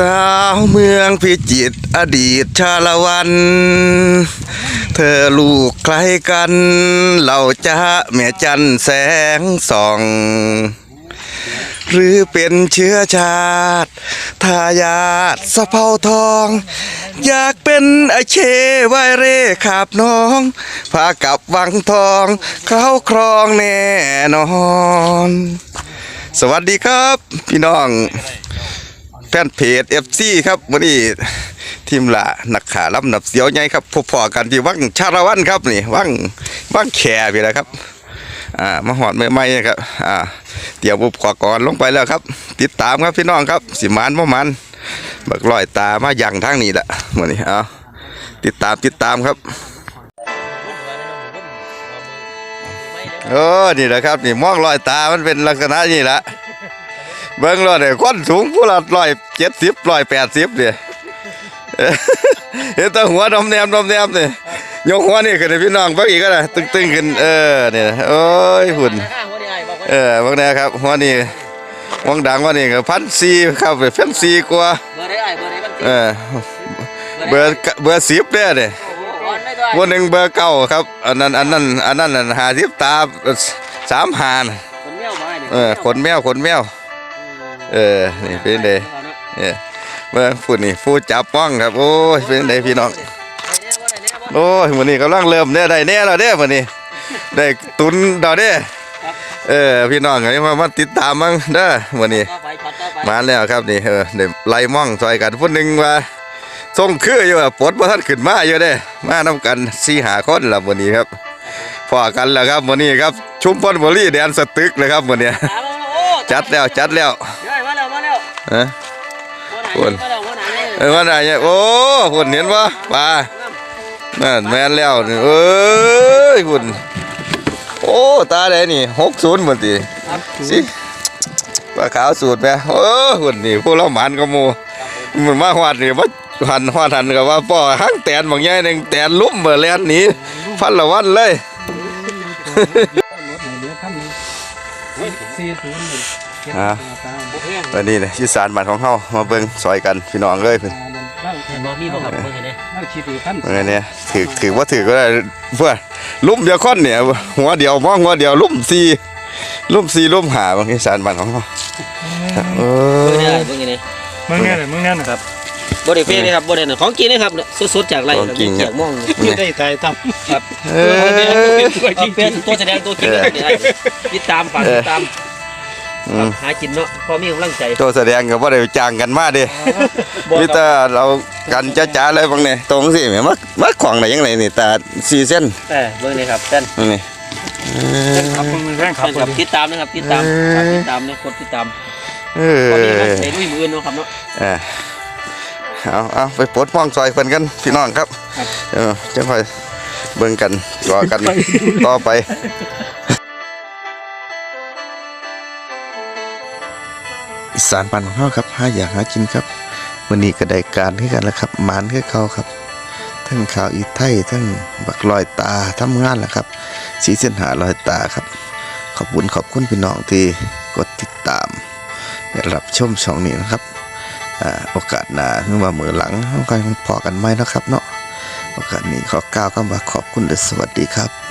สาวเมืองพิจิตรอดีตชาละวัน เธอลูกใครกัน เราจะแม่จันแสงส่อง หรือเป็นเชื้อชาติ ทายาทสะเภาทอง อยากเป็นไอเชไวเร่ขาบน้อง พากับวังทอง เข้าครองแน่นอน สวัสดีครับ พี่น้อง แฟนเพจ FC ครับวันนี้ทีมละนักขารับหนับเสียวใหญ่ครับพบพอกันที่วังชาละวันครับนี่วังวังแขไปแล้วครับอ่ามาหอดใหม่ๆครับอ่าเตรียมอุปกรณ์ลงไปแล้วครับ ติดตามครับพี่น้องครับ สิมานบ่มันบักลอยตามาอย่างทางนี้แหละมื้อนี้เอาติดตามติดตามครับโอ้นี่แหละครับนี่มองลอยตามันเป็นลักษณะนี้แหละ เบิ่งรถเนี่ยคนสูงผู้ละร้อยเจ็ดสิบร้อยแปดสิบเนี่ยเห็นแตัวหัวดำแนมดำแนมเนี่ยยกหัวนี่ขึ้นให้พี่น้องเบิ่งอีกก็ได้ตึงๆขึ้นเออเนี่ยโอ้ยหุ่นเออบางแนครับหัวนี่วงดังว่านี่ก็พันสี่ครับพันสี่กว่าเบอร์ได้ไอ้เบอร์ได้มันเออเบอร์เบอร์สิบเนี่ยเด้อ่อนได้ด้วยวันหนึ่งเบอร์เก้าครับอันนั้นอันนั้นอันนั้นน่ะหาสิบตาสามหานคนเมี้ยวมาเนี่ยเออขนแมวขนแมว เออ นี่เป็นเดเนี่ยเมื่อพูดนี่ผู้จับป้องครับ โอ้ย เป็นเดพี่น้อง โอ้ยวันนี้กำลังเริ่มเนี่ยได้แน่แล้วเด้วันนี้ ได้ตุนดอกเด้เออ พี่น้องไงมามาติดตามมั้งเด้อวันนี้ต่อไปช็อตต่อไปมาแล้วครับนี่ เออเดี๋ยวไล่ม่องซอยกันผู้หนึ่งว่าส่งคืออยู่อะปลดบ่ทันขึ้นมาอยู่เด้มานํกันสี่หาคนละวันนี้ครับพอกันแล้วครับวันนี้ครับ ชุมพลบุรีแดนสตึกเลยครับวันนี้ถามว่าโอ้จัดแล้วจัดแล้ว ฮะหัวหน้ามาแล้วหัวหน้าเนี่ยเออว่าไหนเนี่ยโอ้คุณเห็นปะปลานั่นแม่นแล้วนี่เอ้ยคุณโอ้ตาแดงนี่หกศูนย์หมดทีสิปลาขาวสูตรแม่โอ้คุณนี่พวกเราหมันก็โมมันมาหวาดนี่ว่าหันหวาดหันกับว่าป่อหังแตนบางอย่างหนึ่งแตนลุ่มเบอร์แลนหนีพันละวันเลยสี่ศูนย์หนึ่งเจ็ด อ่าตาบุกเพียงวันนี้เนี่ยที่สารบ้านของเฮามาเบิ่งซอยกันพี่น้องเลยเพิ่นนั่งเห็นบ่มีบ่ครับเบิ่งเห็นไหมนั่งชีตีขั้นเมื่อเนี่ยถือถือว่าถือก็ได้เพื่อลุ่มเดียวค้อนเนี่ยหัวเดียวมองหัวเดียวลุ่มสี่ลุ่มสี่ลุ่มหาบางทีสารบันของเขาเอเบิ่งได้อเบิ่งเห็นไหมมึงเนี่ยมึงเนี่ยนะครับบ่ได้เพียงนะครับบ่ได้ของกินนะครับสดๆจากไร่เกี่ยวม่วงยืดได้ใจทครับเออเป็นตัวแสดงตัวจริงเลยติดตามฝากติดตาม อืมหากินเนาะพอมีกำลังใจตัวแสดงกับว่าได้จ้างกันมาเดิมิตรเรากันจ้าๆเลยบางเนี่ยตรงสิแม่มามาขวางไหนยังไงนี่ตาสี่เส้นเออเบิ่งนี่ครับเต้นนี่ำครับมึงแรงขับเต้นครับติดตามนะครับติดตามฝากติดตามเนี่ยกดติดตามเอพอมีกำลังอใจด้วยมืออื่นเนาะครับเนาะเออเอาเอาไปปลดป้องซอยเพิ่นกันพี่น้องครับเออจะค่อยเบิ่งกันรอกันต่อไป อีสานบ้านของเราครับหาอยากหากินครับวันนี้ก็ได้การคือกันแล้วครับหมานคือเขาครับทั้งข่าวอีไทยทั้งบักลอยตาทำงานแหละครับสีเส้นหาลอยตาครับ ขอบคุณขอบคุณพี่น้องที่กดติดตามรับชมช่องนี้นะครับอ่าโอกาสหน้าหรือว่ามือหลังเราก็คงพอกันไหมนะครับเนาะโอกาสนี้ขอกล่าวคำว่าขอบคุณและสวัสดีครับ